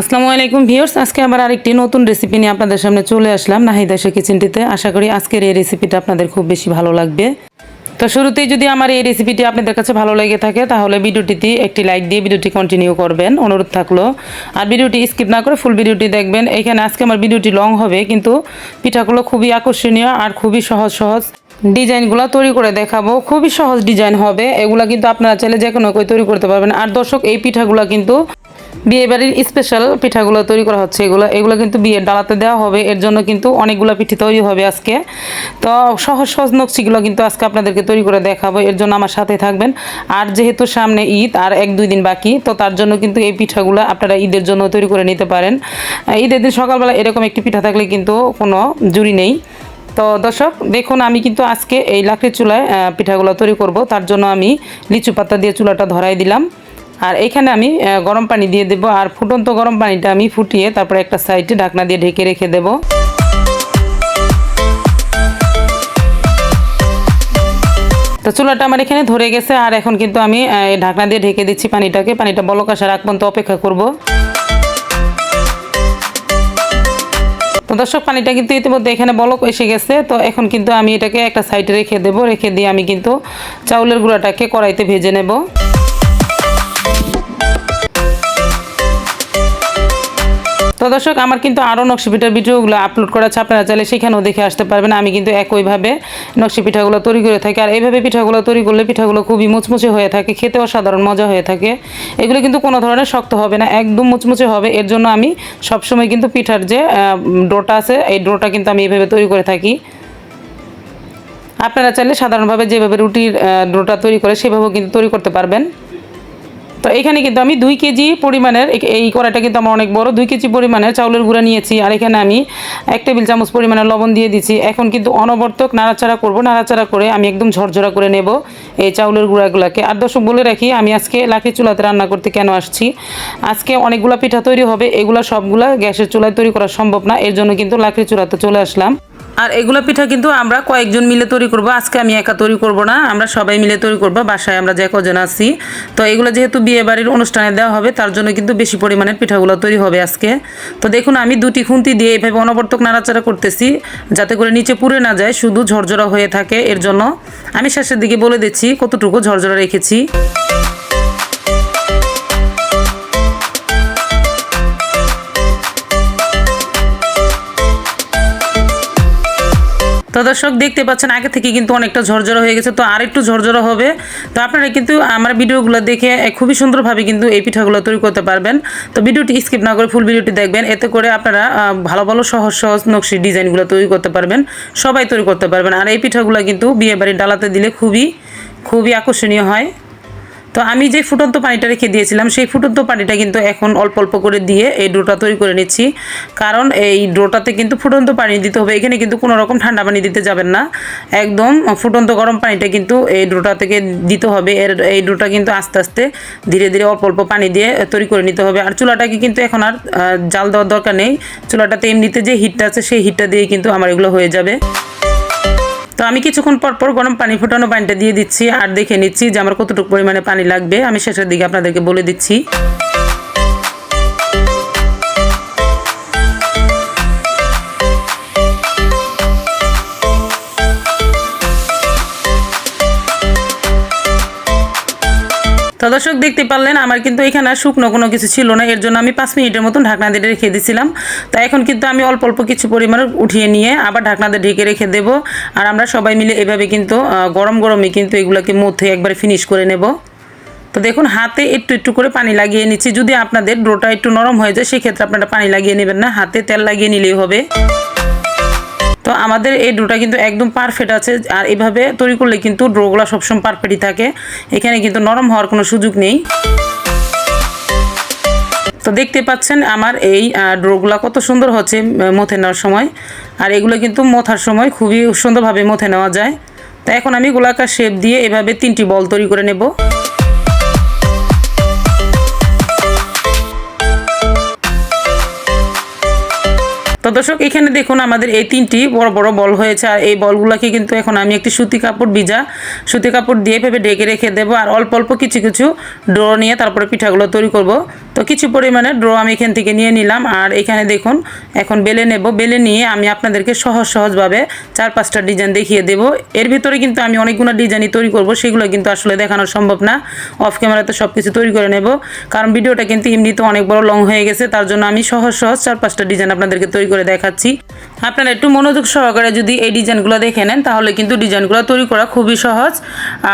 আসসালামু আলাইকুম ভিউয়ার্স, আজকে আবার আরেকটি নতুন রেসিপি নিয়ে আপনাদের সামনে চলে আসলাম নাহিদাসা কিচেনটিতে আশা করি আজকের এই রেসিপিটা আপনাদের খুব বেশি ভালো লাগবে। তো শুরুতেই যদি আমার এই রেসিপিটি আপনাদের কাছে ভালো লেগে থাকে, তাহলে ভিডিওটিতে একটি লাইক দিয়ে ভিডিওটি কন্টিনিউ করবেন। অনুরোধ থাকল। আর ভিডিওটি স্কিপ না করে ফুল ভিডিওটি দেখবেন। এখানে আজকে আমার ভিডিওটি লং হবে, কিন্তু পিঠাগুলো খুবই আকর্ষণীয় আর খুবই সহজ সহজ ডিজাইনগুলো তৈরি করে দেখাবো। খুবই সহজ ডিজাইন হবে। এগুলা কিন্তু আপনারা চাইলে যে কোনো তৈরি করতে পারবেন। আর দর্শক, এই পিঠাগুলো কিন্তু বিয়ে বাড়ির স্পেশাল পিঠাগুলো তৈরি করা হচ্ছে। এগুলো এগুলো কিন্তু বিয়ের ডালাতে দেওয়া হবে। এর জন্য কিন্তু অনেকগুলো পিঠে তৈরি হবে আজকে। তো সহজ সহজ নকশিগুলো কিন্তু আজকে আপনাদেরকে তৈরি করে দেখাবো। এর জন্য আমার সাথে থাকবেন। আর যেহেতু সামনে ঈদ আর এক, দুই দিন বাকি, তো তার জন্য কিন্তু এই পিঠাগুলো আপনারা ঈদের জন্য তৈরি করে নিতে পারেন। ঈদের দিন সকালবেলা এরকম একটি পিঠা থাকলে কিন্তু কোনো জুড়ি নেই। তো দর্শক, দেখুন, আমি কিন্তু আজকে এই লাকড়ির চুলায় পিঠাগুলো তৈরি করব। তার জন্য আমি লিচু পাতা দিয়ে চুলাটা ধরাই দিলাম। আর এখানে আমি গরম পানি দিয়ে দেব। আর ফুটন্ত গরম পানিটা আমি ফুটিয়ে তারপরে একটা সাইডে ঢাকনা দিয়ে ঢেকে রেখে দেব। তো চুলাটা আমার এখানে ধরে গেছে। আর এখন কিন্তু আমি ঢাকনা দিয়ে ঢেকে দিচ্ছি পানিটাকে। পানিটা বলক আসার পর্যন্ত অপেক্ষা করব। তো দর্শক, পানিটা কিন্তু ইতিমধ্যে এখানে বলক এসে গেছে। তো এখন কিন্তু আমি এটাকে একটা সাইডে রেখে দেবো। রেখে দিয়ে আমি কিন্তু চাউলের গুঁড়াটাকে কড়াইতে ভেজে নেব। তো দর্শক, আমার কিন্তু আরও নকশি পিঠার ভিডিওগুলো আপলোড করা আছে, আপনারা চাইলে সেখানেও দেখে আসতে পারবেন। আমি কিন্তু একইভাবে নকশি পিঠাগুলো তৈরি করে থাকি, আর এইভাবে পিঠাগুলো তৈরি করলে পিঠাগুলো খুবই মুচমুচে হয়ে থাকে, খেতেও সাধারণ মজা হয়ে থাকে। এগুলো কিন্তু কোনো ধরনের শক্ত হবে না, একদম মুচমুচে হবে। এর জন্য আমি সবসময় কিন্তু পিঠার যে ডোটা আছে, এই ডোটা কিন্তু আমি এইভাবে তৈরি করে থাকি। আপনারা চাইলে সাধারণভাবে যেভাবে রুটির ডোটা তৈরি করে, সেভাবেও কিন্তু তৈরি করতে পারবেন। তো এখানে কিন্তু আমি দুই কেজি পরিমাণের এই- কড়াইটা কিন্তু আমার অনেক বড়। দুই কেজি পরিমাণের চাউলের গুঁড়া নিয়েছি আর এখানে আমি এক টেবিল চামচ পরিমাণের লবণ দিয়ে দিচ্ছি এখন কিন্তু অনবর্তক নাড়াচাড়া করব। নাড়াচাড়া করে আমি একদম ঝরঝরা করে নেব এই চাউলের গুঁড়াগুলোকে। আর দর্শক বলে রাখি, আমি আজকে লাঠি চুলাতে রান্না করতে কেন আসছি? আজকে অনেকগুলো পিঠা তৈরি হবে। এগুলো সবগুলা গ্যাসের চুলায় তৈরি করা সম্ভব না। এর জন্য কিন্তু লাকড়ি চুলাতে চলে আসলাম। আর এগুলো পিঠা কিন্তু আমরা কয়েকজন মিলে তৈরি করব। আজকে আমি একা তৈরি করব না, আমরা সবাই মিলে তৈরি করব, বাসায় আমরা যে কজন আছি। তো এগুলো যেহেতু বিয়ে বাড়ির অনুষ্ঠানে দেওয়া হবে, তার জন্য কিন্তু বেশি পরিমাণের পিঠাগুলো তৈরি হবে আজকে। তো দেখুন, আমি দুটি খুন্তি দিয়ে এভাবে অনবর্তক নাড়াচাড়া করতেছি, যাতে করে নিচে পুড়ে না যায়, শুধু ঝরঝরা হয়ে থাকে। এর জন্য আমি শেষের দিকে বলে দিচ্ছি কতটুকু ঝরঝরা রেখেছি। তো দর্শক, দেখতে পাচ্ছেন, আগে থেকে কিন্তু অনেকটা ঝরঝরা হয়ে গেছে, তো আর একটু ঝরঝরা হবে। তো আপনারা কিন্তু আমার ভিডিওগুলো দেখে খুবই সুন্দরভাবে কিন্তু এই পিঠাগুলো তৈরি করতে পারবেন। তো ভিডিওটি স্কিপ না করে ফুল ভিডিওটি দেখবেন, এতে করে আপনারা ভালো ভালো সহজ সহজ নকশি ডিজাইনগুলো তৈরি করতে পারবেন, সবাই তৈরি করতে পারবেন। আর এই পিঠাগুলো কিন্তু বিয়ে বাড়ির ডালাতে দিলে খুবই খুবই আকর্ষণীয় হয়। তো আমি যে ফুটন্ত পানিটা রেখে দিয়েছিলাম, সেই ফুটন্ত পানিটা কিন্তু এখন অল্প অল্প করে দিয়ে এই ডোটা তৈরি করে নিচ্ছি। কারণ এই ডোটাতে কিন্তু ফুটন্ত পানি দিতে হবে। এখানে কিন্তু কোনো রকম ঠান্ডা পানি দিতে যাবেন না। একদম ফুটন্ত গরম পানিটা কিন্তু এই ডোটা থেকে দিতে হবে। এর, এই ডোটা কিন্তু আস্তে আস্তে ধীরে ধীরে অল্প অল্প পানি দিয়ে তৈরি করে নিতে হবে। আর চুলাটাকে কিন্তু এখন আর জাল দেওয়ার দরকার নেই। চুলাটাতে এমনিতে যে হিটটা আছে, সেই হিটটা দিয়ে কিন্তু আমার এগুলো হয়ে যাবে। তো আমি কিছুক্ষণ পর পর গরম পানি ফুটানো পানিটা দিয়ে দিচ্ছি আর দেখে নিচ্ছি যে আমার কতটুকু পরিমাণে পানি লাগবে। আমি শেষের দিকে আপনাদেরকে বলে দিচ্ছি। তো দর্শক, দেখতে পারলেন, আমার কিন্তু এখানে আর শুকনো কোনো কিছু ছিল না। এর জন্য আমি পাঁচ মিনিটের মতন ঢাকনা দিয়ে রেখে দিয়েছিলাম। তো এখন কিন্তু আমি অল্প অল্প কিছু পরিমাণ উঠিয়ে নিয়ে আবার ঢাকনা দিয়ে ঢেকে রেখে দেবো। আর আমরা সবাই মিলে এভাবে কিন্তু গরম গরমে কিন্তু এগুলোকে মধ্যে একবারে ফিনিশ করে নেব। তো দেখুন, হাতে একটু একটু করে পানি লাগিয়ে নিচ্ছি। যদি আপনাদের ডোটা একটু নরম হয়ে যায়, সেক্ষেত্রে আপনারা পানি লাগিয়ে নেবেন না। হাতে তেল লাগিয়ে নিলেই হবে। তো আমাদের এই ডোটা কিন্তু একদম পারফেক্ট আছে। আর এভাবে তৈরি করলে কিন্তু ডোগুলো সবসময় পারফেক্টই থাকে। এখানে কিন্তু নরম হওয়ার কোনো সুযোগ নেই। তো দেখতে পাচ্ছেন আমার এই ড্রোগুলা কত সুন্দর হচ্ছে মথে নেওয়ার সময়। আর এগুলো কিন্তু মথার সময় খুবই সুন্দরভাবে মথে নেওয়া যায়। তো এখন আমি গোলাকার শেপ দিয়ে এভাবে তিনটি বল তৈরি করে নেব। দর্শক, এখানে দেখুন আমাদের এই তিনটি বড় বড় বল হয়েছে। আর এই বলগুলোকে কিন্তু এখন আমি একটি সুতি কাপড় ভিজা সুতি কাপড় দিয়ে ভেবে ঢেকে রেখে দেবো। আর অল্প অল্প কিছু কিছু ড্র নিয়ে তারপরে পিঠাগুলো তৈরি করব। তো কিছু পরিমাণে ড্র আমি এখান থেকে নিয়ে নিলাম। আর এখানে দেখুন, এখন বেলে নেব। বেলে নিয়ে আমি আপনাদেরকে সহজ সহজভাবে চার পাঁচটা ডিজাইন দেখিয়ে দেব। এর ভিতরে কিন্তু আমি অনেকগুলো ডিজাইনই তৈরি করব। সেগুলো কিন্তু আসলে দেখানো সম্ভব না। অফ ক্যামেরাতে সব কিছু তৈরি করে নেব। কারণ ভিডিওটা কিন্তু এমনিতে অনেক বড় লং হয়ে গেছে। তার জন্য আমি সহজ সহজ চার পাঁচটা ডিজাইন আপনাদেরকে তৈরি করে দেখাচ্ছি। আপনারা একটু মনোযোগ সহকারে যদি এই ডিজাইনগুলো দেখে নেন, তাহলে কিন্তু ডিজাইনগুলো তৈরি করা খুবই সহজ।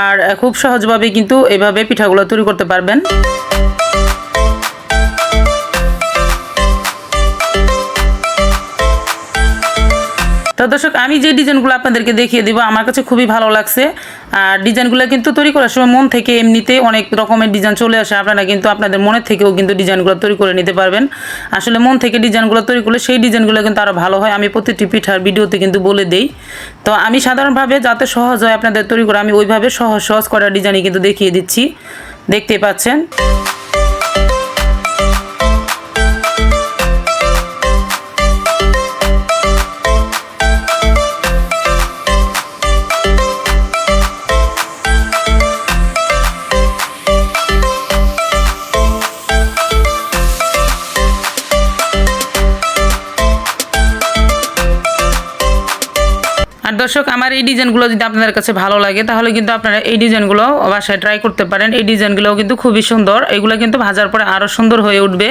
আর খুব সহজভাবে কিন্তু এভাবে পিঠাগুলো তৈরি করতে পারবেন। তো দর্শক, আমি যে ডিজাইনগুলো আপনাদেরকে দেখিয়ে দিব, আমার কাছে খুবই ভালো লাগছে। আর ডিজাইনগুলো কিন্তু তৈরি করার সময় মন থেকে এমনিতে অনেক রকমের ডিজাইন চলে আসে। আপনারা কিন্তু আপনাদের মনের থেকেও কিন্তু ডিজাইনগুলো তৈরি করে নিতে পারবেন। আসলে মন থেকে ডিজাইনগুলো তৈরি করলে সেই ডিজাইনগুলো কিন্তু আরও ভালো হয়। আমি প্রতিটি পিঠার ভিডিওতে কিন্তু বলে দেই। তো আমি সাধারণভাবে যাতে সহজ হয় আপনাদের তৈরি করে, আমি ওইভাবে সহজ সহজ করার ডিজাইনই কিন্তু দেখিয়ে দিচ্ছি। দেখতে পাচ্ছেন? দর্শক, আমার এই ডিজাইনগুলো যদি আপনাদের কাছে ভালো লাগে, তাহলে কিন্তু আপনারা এই ডিজাইনগুলো বাসায় ট্রাই করতে পারেন। এই ডিজাইনগুলোও কিন্তু খুবই সুন্দর। এগুলো কিন্তু ভাজার পরে আরও সুন্দর হয়ে উঠবে।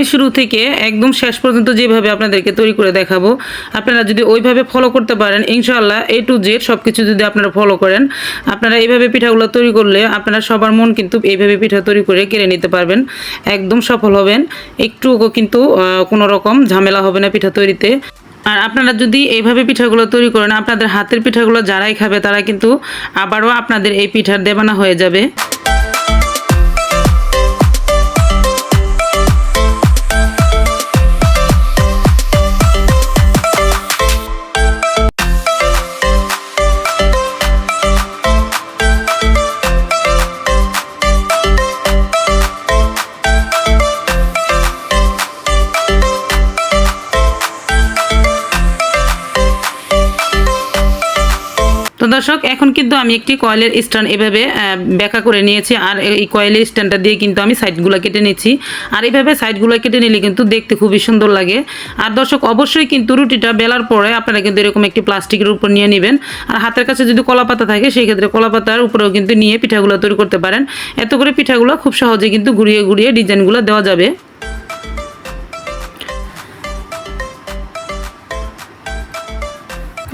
আমি শুরু থেকে একদম শেষ পর্যন্ত যেভাবে আপনাদেরকে তৈরি করে দেখাবো, আপনারা যদি ওইভাবে ফলো করতে পারেন, ইনশাআল্লাহ এ টু জেড সব কিছু যদি আপনারা ফলো করেন, আপনারা এইভাবে পিঠাগুলো তৈরি করলে আপনারা সবার মন কিন্তু এইভাবে পিঠা তৈরি করে কেড়ে নিতে পারবেন, একদম সফল হবেন। একটুও কিন্তু কোনো রকম ঝামেলা হবে না পিঠা তৈরিতে। আর আপনারা যদি এইভাবে পিঠাগুলো তৈরি করেন, আপনাদের হাতের পিঠাগুলো যারাই খাবে তারা কিন্তু আবারও আপনাদের এই পিঠার দেবানা হয়ে যাবে। দর্শক, এখন কিন্তু আমি একটি কয়েলের স্ট্যান্ড এভাবে ব্যাকা করে নিয়েছি, আর এই কয়েলের স্ট্যান্ডটা দিয়ে কিন্তু আমি সাইডগুলো কেটে নিচ্ছি। আর এইভাবে সাইডগুলো কেটে নিলে কিন্তু দেখতে খুবই সুন্দর লাগে। আর দর্শক, অবশ্যই কিন্তু রুটিটা বেলার পরে আপনারা কিন্তু এরকম একটি প্লাস্টিকের উপর নিয়ে নেবেন। আর হাতের কাছে যদি কলা পাতা থাকে, সেই ক্ষেত্রে কলা পাতার উপরেও কিন্তু নিয়ে পিঠাগুলো তৈরি করতে পারেন। এত করে পিঠাগুলো খুব সহজে কিন্তু ঘুরিয়ে ঘুরিয়ে ডিজাইনগুলো দেওয়া যাবে।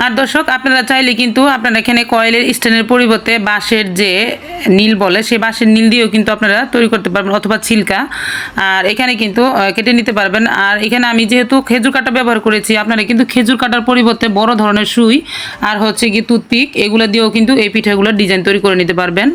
আর দর্শক, আপনারা চাইলে কিন্তু আপনারা এখানে কয়েলের স্ট্যান্ডের পরিবর্তে বাঁশের যে নীল বলে, সেই বাঁশের নীল দিয়েও কিন্তু আপনারা তৈরি করতে পারবেন অথবা ছিলকা। আর এখানে কিন্তু কেটে নিতে পারবেন। আর এখানে আমি যেহেতু খেজুর কাটা ব্যবহার করেছি, আপনারা কিন্তু খেজুর কাটার পরিবর্তে বড় ধরনের সুই আর হচ্ছে কি টুথপিক, এগুলো দিয়েও কিন্তু এই পিঠাগুলোর ডিজাইন তৈরি করে নিতে পারবেন।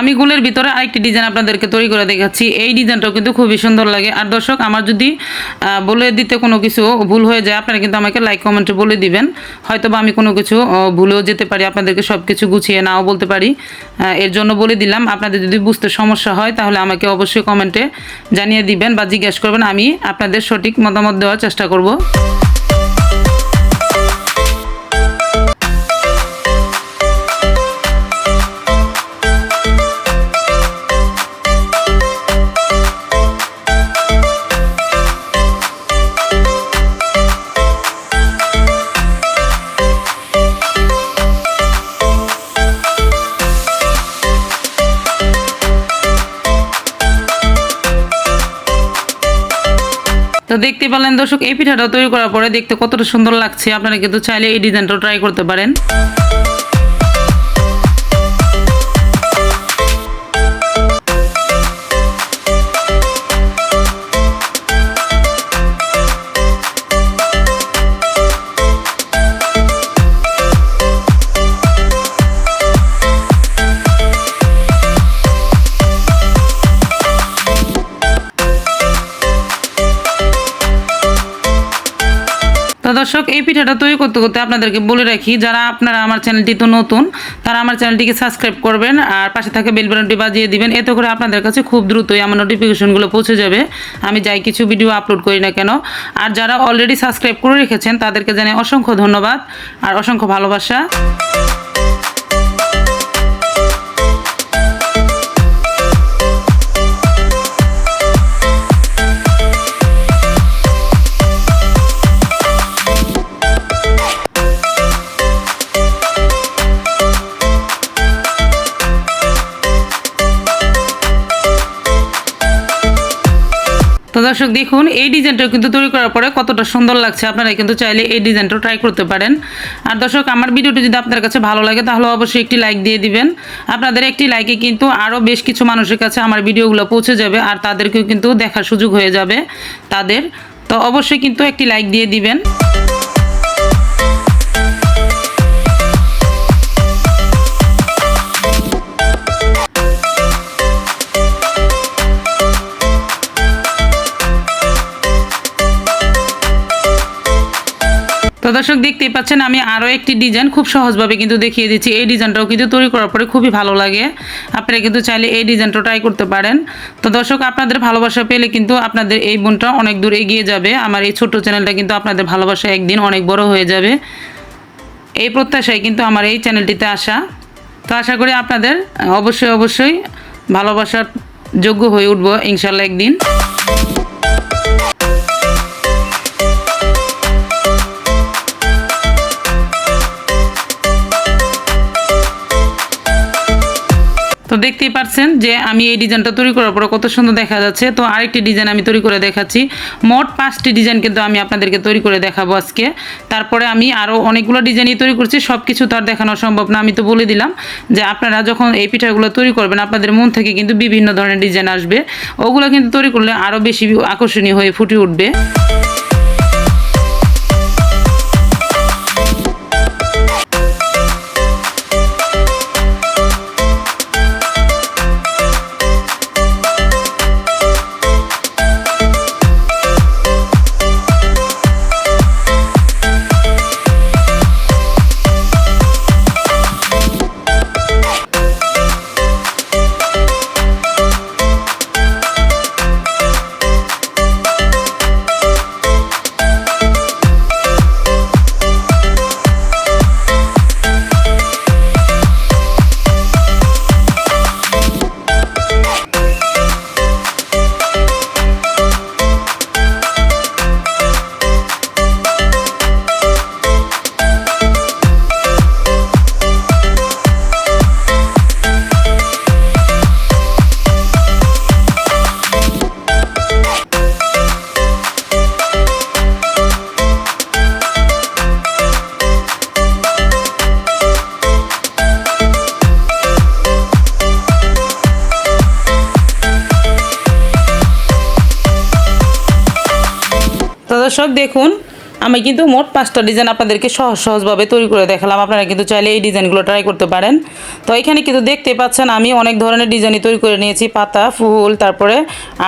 আমি গুলের ভিতরে আরেকটি ডিজাইন আপনাদেরকে তৈরি করে দেখাচ্ছি। এই ডিজাইনটাও কিন্তু খুবই সুন্দর লাগে। আর দর্শক, আমার যদি বলে দিতে কোনো কিছু ভুল হয়ে যায়, আপনারা কিন্তু আমাকে লাইক কমেন্টে বলে দিবেন। হয়তো বা আমি কোনো কিছু ভুলেও যেতে পারি, আপনাদেরকে সব কিছু গুছিয়ে নাও বলতে পারি। এর জন্য বলে দিলাম, আপনাদের যদি বুঝতে সমস্যা হয়, তাহলে আমাকে অবশ্যই কমেন্টে জানিয়ে দিবেন বা জিজ্ঞেস করবেন। আমি আপনাদের সঠিক মতামত দেওয়ার চেষ্টা করব। দেখতে পেলেন দর্শক, এই পিঠাটা তৈরি করার পরে দেখতে কতটা সুন্দর লাগছে। আপনারা কিন্তু চাইলে এই ডিজাইনটা ট্রাই করতে পারেন। দর্শক, এই পিঠাটা তৈরি করতে করতে আপনাদেরকে বলে রাখি, যারা আপনারা আমার চ্যানেলটি তো নতুন, তারা আমার চ্যানেলটিকে সাবস্ক্রাইব করবেন আর পাশে থাকে বেল বাটনটি বাজিয়ে দিবেন, এতে করে আপনাদের কাছে খুব দ্রুতই আমার নোটিফিকেশনগুলো পৌঁছে যাবে। আমি যাই কিছু ভিডিও আপলোড করি না কেন। আর যারা অলরেডি সাবস্ক্রাইব করে রেখেছেন, তাদেরকে জানাই অসংখ্য ধন্যবাদ আর অসংখ্য ভালোবাসা। দর্শক, দেখুন, এই ডিজাইনটা কিন্তু তৈরি করার পরে কতটা সুন্দর লাগছে। আপনারা কিন্তু চাইলে এই ডিজাইনটা ট্রাই করতে পারেন। আর দর্শক, আমার ভিডিওটি যদি আপনার কাছে ভালো লাগে, তাহলে অবশ্যই একটি লাইক দিয়ে দিবেন। আপনাদের একটি লাইকে কিন্তু আরও বেশ কিছু মানুষের কাছে আমার ভিডিওগুলো পৌঁছে যাবে, আর তাদেরকেও কিন্তু দেখার সুযোগ হয়ে যাবে তাদের। তো অবশ্যই কিন্তু একটি লাইক দিয়ে দিবেন। দর্শক দেখতেই পাচ্ছেন, আমি আরও একটি ডিজাইন খুব সহজভাবে কিন্তু দেখিয়ে দিচ্ছি। এই ডিজাইনটাও কিন্তু তৈরি করার পরে খুবই ভালো লাগে। আপনারা কিন্তু চাইলে এই ডিজাইনটা ট্রাই করতে পারেন। তো দর্শক, আপনাদের ভালোবাসা পেলে কিন্তু আপনাদের এই বোনটা অনেক দূর এগিয়ে যাবে। আমার এই ছোট্ট চ্যানেলটা কিন্তু আপনাদের ভালোবাসা একদিন অনেক বড় হয়ে যাবে। এই প্রত্যাশায় কিন্তু আমার এই চ্যানেলটিতে আসা। তো আশা করি আপনাদের অবশ্যই অবশ্যই ভালোবাসার যোগ্য হয়ে উঠবো ইনশাল্লাহ একদিন। তো দেখতেই পাচ্ছেন যে আমি এই ডিজাইনটা তৈরি করার পরে কত সুন্দর দেখা যাচ্ছে। তো আরেকটি ডিজাইন আমি তৈরি করে দেখাচ্ছি। মোট পাঁচটি ডিজাইন কিন্তু আমি আপনাদেরকে তৈরি করে দেখাবো আজকে। তারপরে আমি আরও অনেকগুলো ডিজাইনই তৈরি করছি সব কিছু তো আর দেখানো সম্ভব না। আমি তো বলে দিলাম যে আপনারা যখন এই পিঠাগুলো তৈরি করবেন, আপনাদের মন থেকে কিন্তু বিভিন্ন ধরনের ডিজাইন আসবে। ওগুলো কিন্তু তৈরি করলে আরও বেশি আকর্ষণীয় হয়ে ফুটে উঠবে। দর্শক, দেখুন, আমি কিন্তু মোট পাঁচটা ডিজাইন আপনাদেরকে সহজ সহজভাবে তৈরি করে দেখালাম। আপনারা কিন্তু চাইলে এই ডিজাইনগুলো ট্রাই করতে পারেন। তো এখানে কিন্তু দেখতে পাচ্ছেন, আমি অনেক ধরনের ডিজাইনই তৈরি করে নিয়েছি। পাতা, ফুল, তারপরে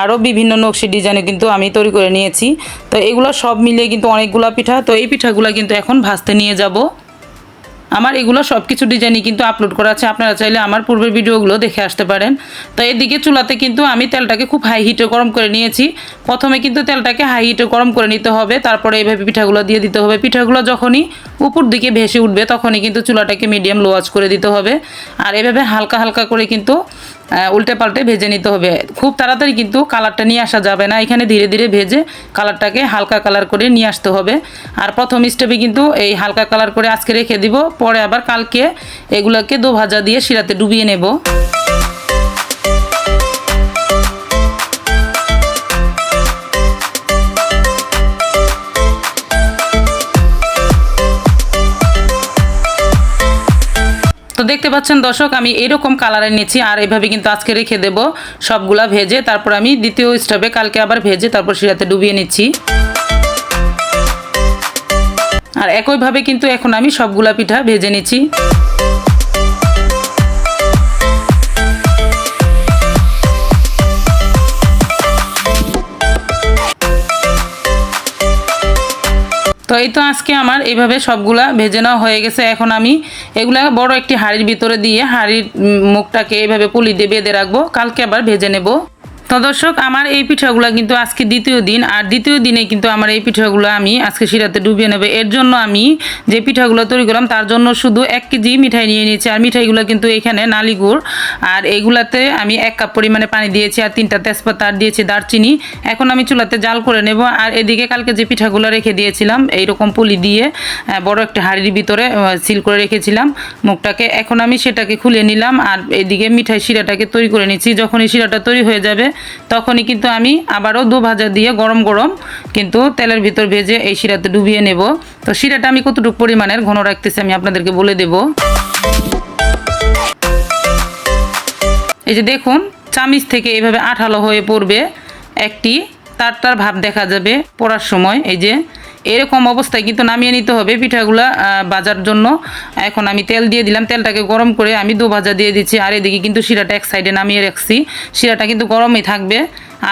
আরও বিভিন্ন নকশি ডিজাইনও কিন্তু আমি তৈরি করে নিয়েছি। তো এগুলো সব মিলিয়ে কিন্তু অনেকগুলো পিঠা। তো এই পিঠাগুলো কিন্তু এখন ভাজতে নিয়ে যাব। আমার এগুলো সব কিছু ডিজাইনই কিন্তু আপলোড করা আছে। আপনারা চাইলে আমার পূর্বের ভিডিওগুলো দেখে আসতে পারেন। তো এদিকে চুলাতে কিন্তু আমি তেলটাকে খুব হাই হিটে গরম করে নিয়েছি। প্রথমে কিন্তু তেলটাকে হাই হিটে গরম করে নিতে হবে। তারপরে এইভাবে পিঠাগুলো দিয়ে দিতে হবে। পিঠাগুলো যখনই উপর দিকে ভেসে উঠবে, তখনই কিন্তু চুলাটাকে মিডিয়াম লো আঁচ করে দিতে হবে। আর এভাবে হালকা হালকা করে কিন্তু উল্টে পাল্টে ভেজে নিতে হবে। খুব তাড়াতাড়ি কিন্তু কালারটা নিয়ে আসা যাবে না। এখানে ধীরে ধীরে ভেজে কালারটাকে হালকা কালার করে নিয়ে আসতে হবে। আর প্রথম স্টেপে কিন্তু এই হালকা কালার করে আজকে রেখে দিব। পরে আবার কালকে এগুলোকে দোভাজা দিয়ে শিরাতে ডুবিয়ে নেব। দেখতে পাচ্ছেন দর্শক, আমি এরকম কালারে নিয়েছি, আর এভাবে কিন্তু আজকে রেখে দেব সবগুলা ভেজে, তারপর আমি দ্বিতীয় স্টেপে কালকে আবার ভেজে, তারপর শিরাতে ডুবিয়ে নিচ্ছি। আর একইভাবে কিন্তু এখন আমি সবগুলা পিঠা ভেজে নিচ্ছি। তো এই তো আজকে আমার এইভাবে সবগুলা ভেজে নেওয়া হয়ে গেছে। এখন আমি এগুলা বড় একটি হাড়ির ভিতরে দিয়ে হাড়ির মুখটাকে এইভাবে পুলি দিয়ে বেঁধে রাখব। কালকে আবার ভেজে নেব। তো দর্শক, আমার এই পিঠাগুলো কিন্তু আজকে দ্বিতীয় দিন, আর দ্বিতীয় দিনে কিন্তু আমার এই পিঠাগুলো আমি আজকে শিরাতে ডুবিয়ে নেবে। এর জন্য আমি যে পিঠাগুলো তৈরি করলাম, তার জন্য শুধু এক কেজি মিঠাই নিয়ে নিয়েছি। আর মিঠাইগুলো কিন্তু এখানে নালি গুড়, আর এইগুলাতে আমি এক কাপ পরিমাণে পানি দিয়েছি, আর তিনটা তেজপাতা, আর দিয়েছি দারচিনি। এখন আমি চুলাতে জাল করে নেব, আর এদিকে কালকে যে পিঠাগুলো রেখে দিয়েছিলাম, এইরকম পুলি দিয়ে বড় একটা হাঁড়ির ভিতরে সিল করে রেখেছিলাম মুখটাকে। এখন আমি সেটাকে খুলে নিলাম, আর এদিকে মিঠাই শিরাটাকে তৈরি করে নিচ্ছি। যখন এই শিরাটা তৈরি হয়ে যাবে তখনই কিন্তু আমি আবারও দু ভাজা দিয়ে গরম গরম কিন্তু তেলের ভিতর ভেজে এই শিরাতে ডুবিয়ে নেব। তো শিরাটা আমি কতটুকু পরিমাণের ঘন রাখতেছি আমি আপনাদেরকে বলে দেব। এই যে দেখুন, চামিচ থেকে এইভাবে আঠালো হয়ে পড়বে। একটি তার তার ভাব দেখা যাবে পড়ার সময়। এই যে এরকম অবস্থায় কিন্তু নামিয়ে নিতে হবে পিঠাগুলা ভাজার জন্য। এখন আমি তেল দিয়ে দিলাম, তেলটাকে গরম করে আমি দু ভাজা দিয়ে দিচ্ছি। আর এদিকে কিন্তু শিরাটা এক সাইডে নামিয়ে রাখছি। শিরাটা কিন্তু গরমই থাকবে।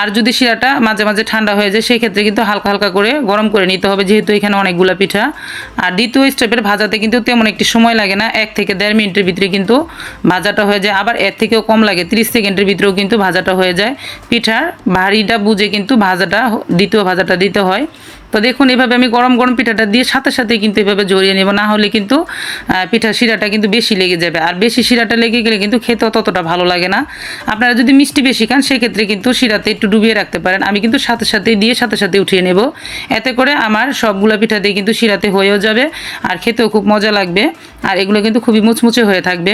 আর যদি শিরাটা মাঝে মাঝে ঠান্ডা হয়ে যায়, সেক্ষেত্রে কিন্তু হালকা হালকা করে গরম করে নিতে হবে, যেহেতু এখানে অনেকগুলো পিঠা। আর দ্বিতীয় স্টেপের ভাজাতে কিন্তু তেমন একটি সময় লাগে না। এক থেকে দেড় মিনিটের ভিতরে কিন্তু ভাজাটা হয়ে যায়। আবার এর থেকেও কম লাগে, তিরিশ সেকেন্ডের ভিতরেও কিন্তু ভাজাটা হয়ে যায়। পিঠার ভারীটা বুঝে কিন্তু ভাজাটা, দ্বিতীয় ভাজাটা দিতে হয়। তো দেখুন, এভাবে আমি গরম গরম পিঠাটা দিয়ে সাথে সাথে কিন্তু এভাবে জড়িয়ে নেব। না হলে কিন্তু পিঠার শিরাটা কিন্তু বেশি লেগে যাবে। আর বেশি শিরাটা লেগে গেলে কিন্তু খেতে ততটা ভালো লাগে না। আপনারা যদি মিষ্টি বেশি খান, সেক্ষেত্রে কিন্তু শিরাতে একটু ডুবিয়ে রাখতে পারেন। আমি কিন্তু সাথে সাথে দিয়ে সাথে সাথে উঠিয়ে নেব। এতে করে আমার সবগুলো পিঠা দিয়ে কিন্তু শিরাতে হয়েও যাবে আর খেতেও খুব মজা লাগবে। আর এগুলো কিন্তু খুবই মুচমুচে হয়ে থাকবে।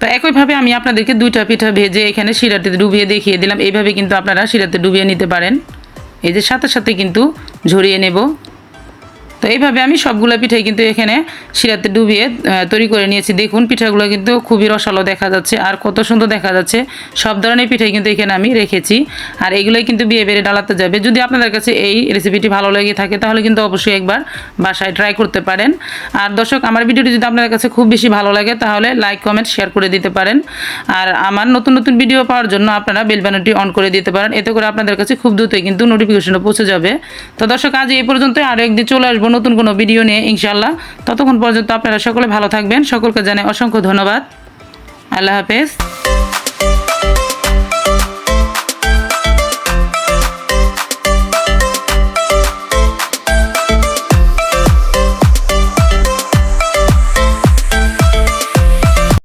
তো একইভাবে আমি আপনাদেরকে দুইটা পিঠা ভেজে এখানে শিরাতে ডুবিয়ে দেখিয়ে দিলাম। এইভাবে কিন্তু আপনারা শিরাতে ডুবিয়ে নিতে পারেন। যে সাথে সাথে কিন্তু ঝরিয়ে নেব। তো এইভাবে আমি সবগুলো পিঠাই কিন্তু এখানে শিরাতে ডুবিয়ে তৈরি করে নিয়েছি। দেখুন, পিঠাগুলো কিন্তু খুবই রসালো দেখা যাচ্ছে আর কত সুন্দর দেখা যাচ্ছে। সব ধরনের পিঠাই কিন্তু এখানে আমি রেখেছি আর এগুলোই কিন্তু বিয়ে বেড়ে ডালাতে যাবে। যদি আপনাদের কাছে এই রেসিপিটি ভালো লেগে থাকে, তাহলে কিন্তু অবশ্যই একবার বাসায় ট্রাই করতে পারেন। আর দর্শক, আমার ভিডিওটি যদি আপনাদের কাছে খুব বেশি ভালো লাগে, তাহলে লাইক কমেন্ট শেয়ার করে দিতে পারেন। আর আমার নতুন নতুন ভিডিও পাওয়ার জন্য আপনারা বেল বাটনটি অন করে দিতে পারেন। এতে করে আপনাদের কাছে খুব দ্রুতই কিন্তু নোটিফিকেশনটা পৌঁছে যাবে। তো দর্শক, আজ এই পর্যন্ত আরও একদিন চলে আসব নতুন কোনো ভিডিও নিয়ে ইনশাল্লাহ ততক্ষণ পর্যন্ত আপনারা সকলে ভালো থাকবেন। সকলকে জানে অসংখ্য ধন্যবাদ। আল্লাহ হাফেজ।